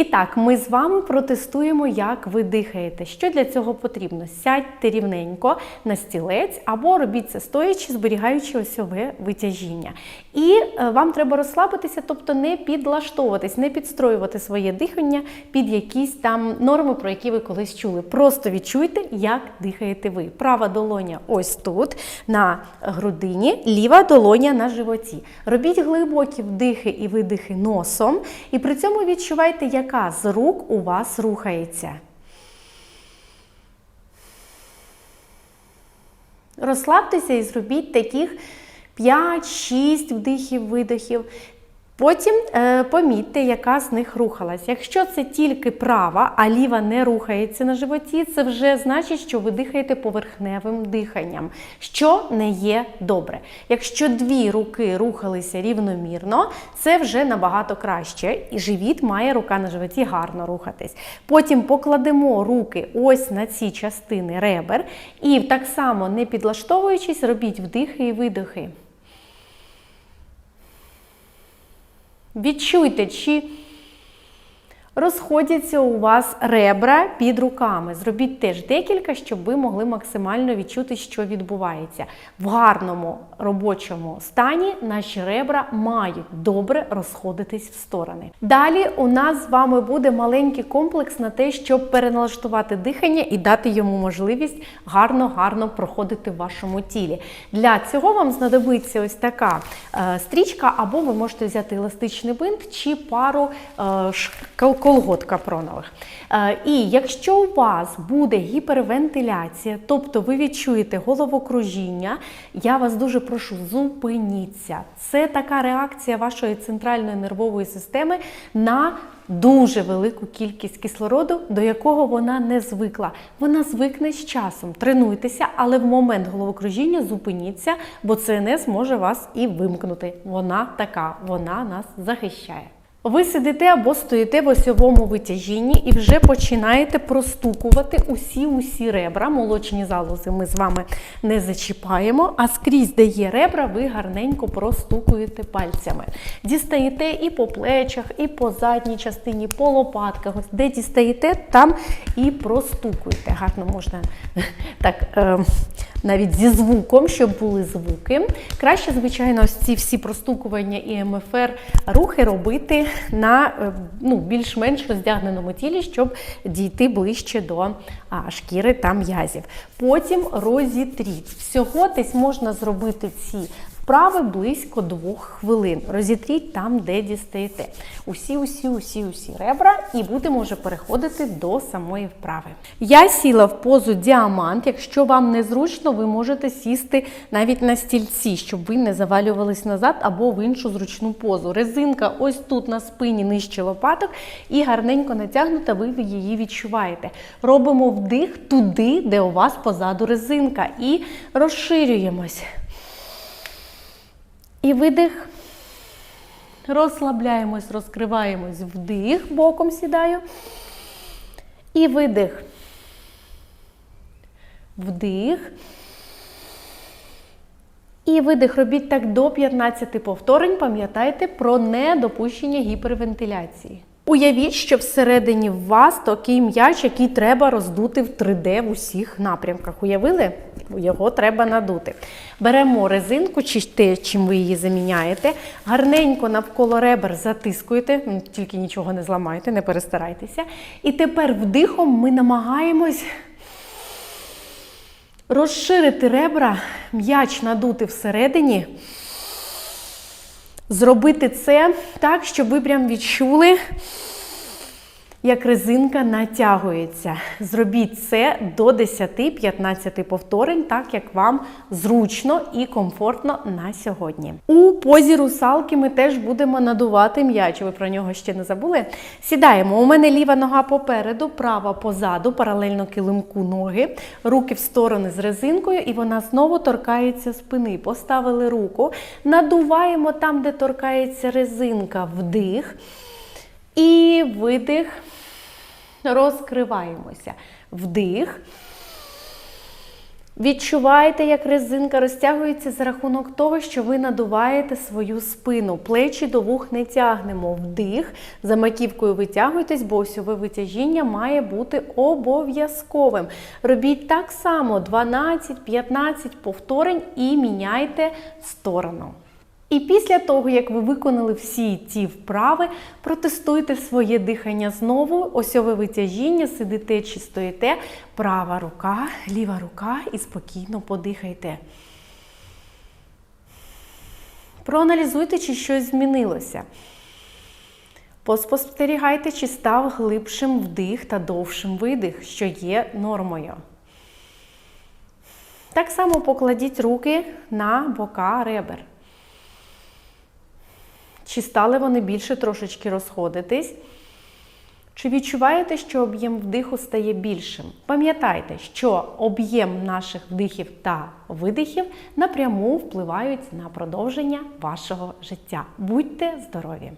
І так, ми з вами протестуємо, як ви дихаєте. Що для цього потрібно? Сядьте рівненько на стілець або робіть це стоячи, зберігаючи осьове витяжіння. І е, вам треба розслабитися, тобто не підлаштовуватись, не підстроювати своє дихання під якісь там норми, про які ви колись чули. Просто відчуйте, як дихаєте ви. Права долоня ось тут, на грудині, ліва долоня на животі. Робіть глибокі вдихи і видихи носом, і при цьому відчувайте, яка з рук у вас рухається. Розслабтеся і зробіть таких 5-6 вдихів, видихів. Потім е, помітьте, яка з них рухалась. Якщо це тільки права, а ліва не рухається на животі, це вже значить, що ви дихаєте поверхневим диханням, що не є добре. Якщо дві руки рухалися рівномірно, це вже набагато краще. І живіт має рука на животі гарно рухатись. Потім покладемо руки ось на ці частини ребер, і так само не підлаштовуючись, робіть вдихи і видихи. Відчуйте, чи розходяться у вас ребра під руками. Зробіть теж декілька, щоб ви могли максимально відчути, що відбувається. В гарному робочому стані наші ребра мають добре розходитись в сторони. Далі у нас з вами буде маленький комплекс на те, щоб переналаштувати дихання і дати йому можливість гарно-гарно проходити в вашому тілі. Для цього вам знадобиться ось така е, стрічка, або ви можете взяти еластичний бинт чи пару е, шкал- колгот капронових. Е, і якщо у вас буде гіпервентиляція, тобто ви відчуєте головокружіння, я вас дуже прошу, зупиніться. Це така реакція вашої центральної нервової системи на дуже велику кількість кислороду, до якого вона не звикла. Вона звикне з часом. Тренуйтеся, але в момент головокружіння зупиніться, бо ЦНС може вас і вимкнути. Вона така, вона нас захищає. Ви сидите або стоїте в осьовому витяжінні і вже починаєте простукувати усі-усі ребра. Молочні залози ми з вами не зачіпаємо, а скрізь, де є ребра, ви гарненько простукуєте пальцями. Дістаєте і по плечах, і по задній частині, по лопатках. Ось де дістаєте, там і простукуєте. Гарно можна так. Е навіть зі звуком, щоб були звуки. Краще, звичайно, ці всі простукування і МФР рухи робити на е, ну, більш-менш роздягненому тілі, щоб дійти ближче до а, шкіри та м'язів. Потім розітріть. Всього десь можна зробити ці вправи близько двох хвилин. Розітріть там, де дістаєте. Усі, усі, усі, усі ребра, і будемо вже переходити до самої вправи. Я сіла в позу діамант. Якщо вам незручно, ви можете сісти навіть на стільці, щоб ви не завалювались назад або в іншу зручну позу. Резинка ось тут на спині нижче лопаток і гарненько натягнута, ви її відчуваєте. Робимо вдих туди, де у вас позаду резинка, і розширюємось. І видих. Розслабляємось, розкриваємось, вдих, боком сідаю. І видих. Вдих. І видих. Робіть так до 15 повторень. Пам'ятайте про недопущення гіпервентиляції. Уявіть, що всередині вас такий м'яч, який треба роздути в 3D в усіх напрямках. Уявили? Його треба надути. Беремо резинку, чи те, чим ви її заміняєте, гарненько навколо ребер затискуєте, тільки нічого не зламайте, не перестарайтеся. І тепер вдихом ми намагаємось розширити ребра, м'яч надути всередині. Зробити це так, щоб ви прям відчули, як резинка натягується. Зробіть це до 10-15 повторень, так як вам зручно і комфортно на сьогодні. У позі русалки ми теж будемо надувати м'яч. Ви про нього ще не забули? Сідаємо. У мене ліва нога попереду, права позаду, паралельно килимку ноги, руки в сторони з резинкою, і вона знову торкається спини. Поставили руку, надуваємо там, де торкається резинка, вдих. І видих. Розкриваємося. Вдих. Відчуваєте, як резинка розтягується за рахунок того, що ви надуваєте свою спину. Плечі до вух не тягнемо. Вдих, за маківкою витягуйтесь, бо осьове витяжіння має бути обов'язковим. Робіть так само 12-15 повторень і міняйте сторону. І після того, як ви виконали всі ці вправи, протестуйте своє дихання знову, осьове витяжіння, сидите чи стоїте, права рука, ліва рука і спокійно подихайте. Проаналізуйте, чи щось змінилося. Поспостерігайте, чи став глибшим вдих та довшим видих, що є нормою. Так само покладіть руки на бока ребер. Чи стали вони більше трошечки розходитись? Чи відчуваєте, що об'єм вдиху стає більшим? Пам'ятайте, що об'єм наших вдихів та видихів напряму впливають на продовження вашого життя. Будьте здорові!